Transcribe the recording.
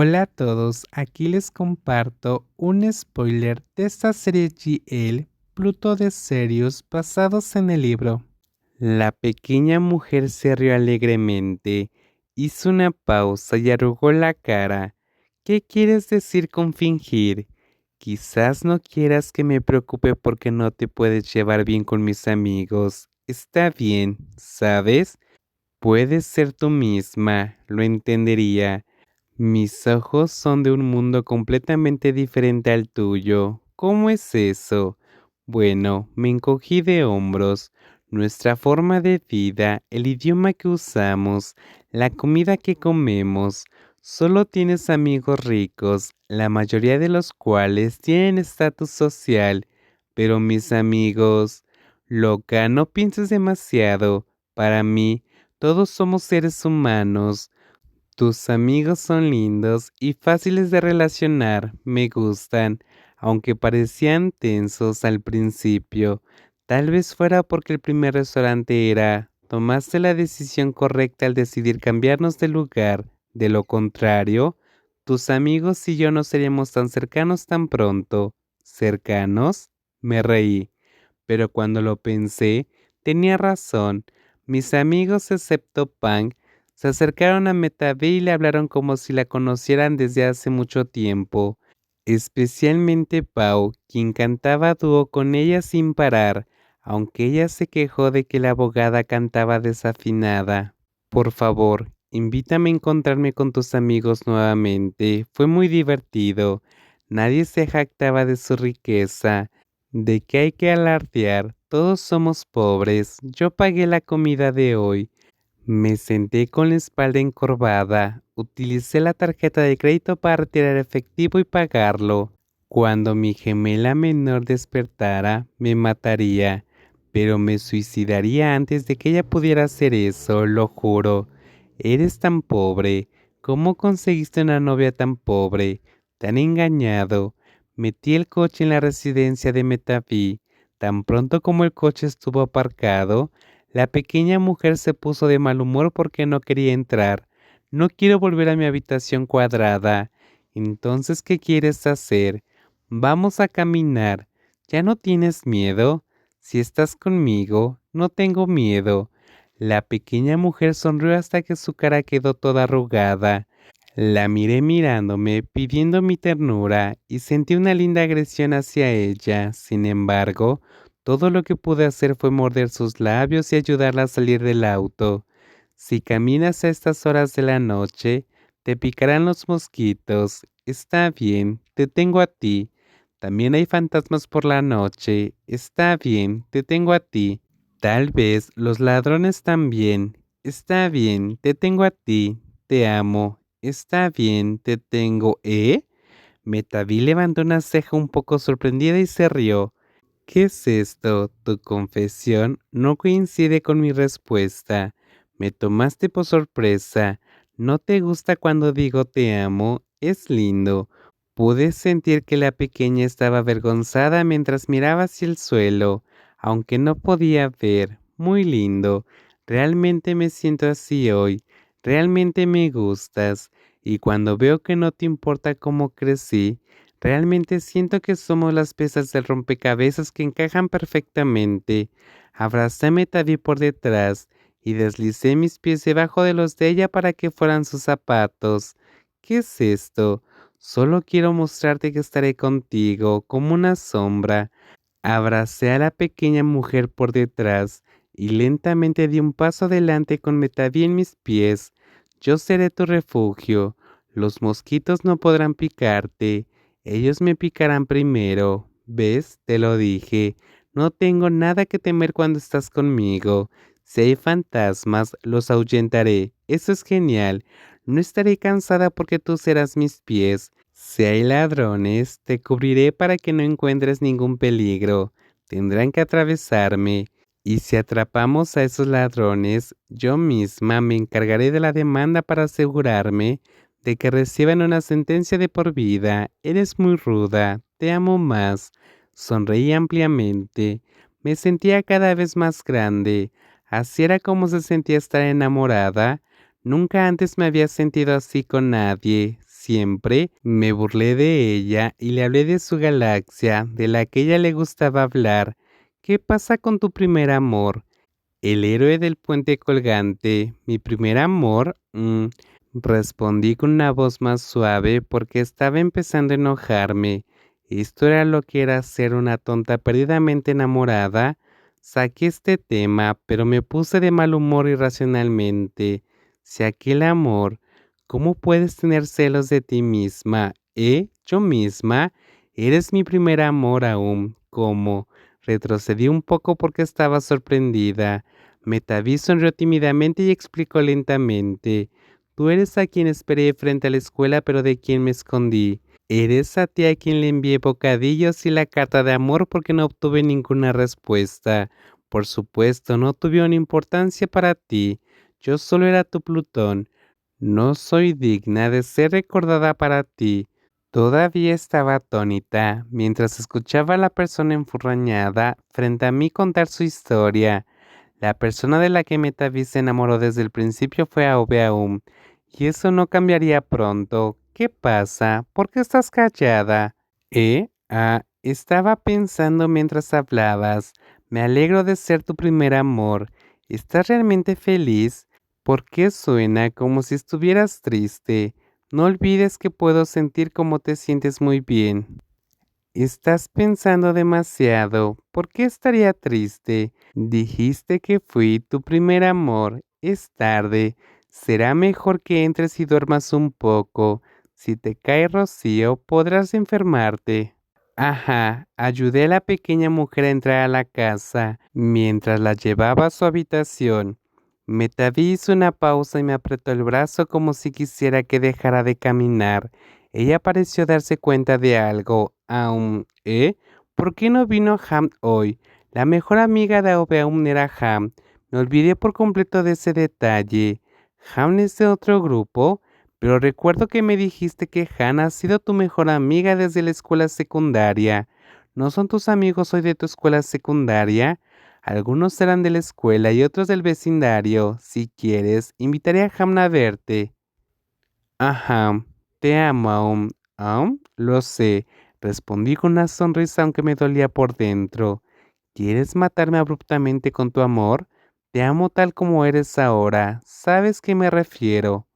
Hola a todos, aquí les comparto un spoiler de esta serie GL Pluto de Serios basados en el libro. La pequeña mujer se rió alegremente, hizo una pausa y arrugó la cara. ¿Qué quieres decir con fingir? Quizás no quieras que me preocupe porque no te puedes llevar bien con mis amigos. Está bien, ¿sabes? Puedes ser tú misma, lo entendería. Mis ojos son de un mundo completamente diferente al tuyo. ¿Cómo es eso? Bueno, me encogí de hombros. Nuestra forma de vida, el idioma que usamos, la comida que comemos. Solo tienes amigos ricos, la mayoría de los cuales tienen estatus social. Pero mis amigos... Loca, no pienses demasiado. Para mí, todos somos seres humanos. Tus amigos son lindos y fáciles de relacionar, me gustan, aunque parecían tensos al principio. Tal vez fuera porque el primer restaurante era, tomaste la decisión correcta al decidir cambiarnos de lugar. De lo contrario, tus amigos y yo no seríamos tan cercanos tan pronto. ¿Cercanos? Me reí. Pero cuando lo pensé, tenía razón. Mis amigos, excepto Pang, se acercaron a Metavé y le hablaron como si la conocieran desde hace mucho tiempo, especialmente Pau, quien cantaba dúo con ella sin parar, aunque ella se quejó de que la abogada cantaba desafinada. Por favor, invítame a encontrarme con tus amigos nuevamente. Fue muy divertido. Nadie se jactaba de su riqueza. ¿De qué hay que alardear? Todos somos pobres. Yo pagué la comida de hoy. Me senté con la espalda encorvada. Utilicé la tarjeta de crédito para retirar efectivo y pagarlo. Cuando mi gemela menor despertara, me mataría, pero me suicidaría antes de que ella pudiera hacer eso, lo juro. Eres tan pobre. ¿Cómo conseguiste una novia tan pobre? Tan engañado. Metí el coche en la residencia de Metaví. Tan pronto como el coche estuvo aparcado, la pequeña mujer se puso de mal humor porque no quería entrar. No quiero volver a mi habitación cuadrada. Entonces, ¿qué quieres hacer? Vamos a caminar. ¿Ya no tienes miedo? Si estás conmigo, no tengo miedo. La pequeña mujer sonrió hasta que su cara quedó toda arrugada. La miré mirándome, pidiendo mi ternura, y sentí una linda agresión hacia ella. Sin embargo, todo lo que pude hacer fue morder sus labios y ayudarla a salir del auto. Si caminas a estas horas de la noche, te picarán los mosquitos. Está bien, te tengo a ti. También hay fantasmas por la noche. Está bien, te tengo a ti. Tal vez los ladrones también. Está bien, te tengo a ti. Te amo. Está bien, te tengo, ¿eh? Metaví levantó una ceja un poco sorprendida y se rió. ¿Qué es esto? Tu confesión no coincide con mi respuesta. Me tomaste por sorpresa. ¿No te gusta cuando digo te amo? Es lindo. Pude sentir que la pequeña estaba avergonzada mientras miraba hacia el suelo, aunque no podía ver. Muy lindo. Realmente me siento así hoy. Realmente me gustas. Y cuando veo que no te importa cómo crecí, Realmente siento que somos las piezas del rompecabezas que encajan perfectamente. Abracé a Metaví por detrás y deslicé mis pies debajo de los de ella para que fueran sus zapatos. ¿Qué es esto? Solo quiero mostrarte que estaré contigo como una sombra. Abracé a la pequeña mujer por detrás y lentamente di un paso adelante con Metaví en mis pies. Yo seré tu refugio. Los mosquitos no podrán picarte ellos me picarán primero. ¿Ves? Te lo dije. No tengo nada que temer cuando estás conmigo. Si hay fantasmas, los ahuyentaré. Eso es genial. No estaré cansada porque tú serás mis pies. Si hay ladrones, te cubriré para que no encuentres ningún peligro. Tendrán que atravesarme. Y si atrapamos a esos ladrones, yo misma me encargaré de la demanda para asegurarme de que reciban una sentencia de por vida. Eres muy ruda, te amo más. Sonreí ampliamente. Me sentía cada vez más grande. Así era como se sentía estar enamorada. Nunca antes me había sentido así con nadie. siempre. Me burlé de ella y le hablé de su galaxia, de la que ella le gustaba hablar. ¿Qué pasa con tu primer amor? El héroe del puente colgante, mi primer amor. Mm, respondí con una voz más suave porque estaba empezando a enojarme. Esto era lo que era ser una tonta perdidamente enamorada. Saqué este tema, pero me puse de mal humor irracionalmente. Si aquel amor, ¿cómo puedes tener celos de ti misma? ¿Eh? Yo misma. Eres mi primer amor aún. ¿Cómo? Retrocedí un poco porque estaba sorprendida. Metaví sonrió tímidamente y explicó lentamente. Tú eres a quien esperé frente a la escuela, pero de quien me escondí. Eres a ti a quien le envié bocadillos y la carta de amor porque no obtuve ninguna respuesta. Por supuesto, no tuvieron importancia para ti. Yo solo era tu Plutón. No soy digna de ser recordada para ti. Todavía estaba atónita mientras escuchaba a la persona enfurrañada frente a mí contar su historia. La persona de la que Metavi se enamoró desde el principio fue Aobeaum, y eso no cambiaría pronto. ¿Qué pasa? ¿Por qué estás callada? ¿Eh? Ah, estaba pensando mientras hablabas. Me alegro de ser tu primer amor. ¿Estás realmente feliz? ¿Por qué suena como si estuvieras triste? No olvides que puedo sentir cómo te sientes muy bien. Estás pensando demasiado. ¿Por qué estaría triste? Dijiste que fui tu primer amor. Es tarde. Será mejor que entres y duermas un poco. Si te cae rocío, podrás enfermarte. Ajá, ayudé a la pequeña mujer a entrar a la casa mientras la llevaba a su habitación. Metaví hizo una pausa y me apretó el brazo como si quisiera que dejara de caminar. Ella pareció darse cuenta de algo. Aún, ¿eh? ¿Por qué no vino Ham hoy? La mejor amiga de Obeaum era Ham. Me olvidé por completo de ese detalle. Ham es de otro grupo, pero recuerdo que me dijiste que Han ha sido tu mejor amiga desde la escuela secundaria. ¿No son tus amigos hoy de tu escuela secundaria? Algunos serán de la escuela y otros del vecindario. Si quieres, invitaré a Hamna a verte. Ajá, te amo aún. ¿Aún? Lo sé, respondí con una sonrisa aunque me dolía por dentro. ¿Quieres matarme abruptamente con tu amor? Te amo tal como eres ahora. ¿Sabes qué me refiero?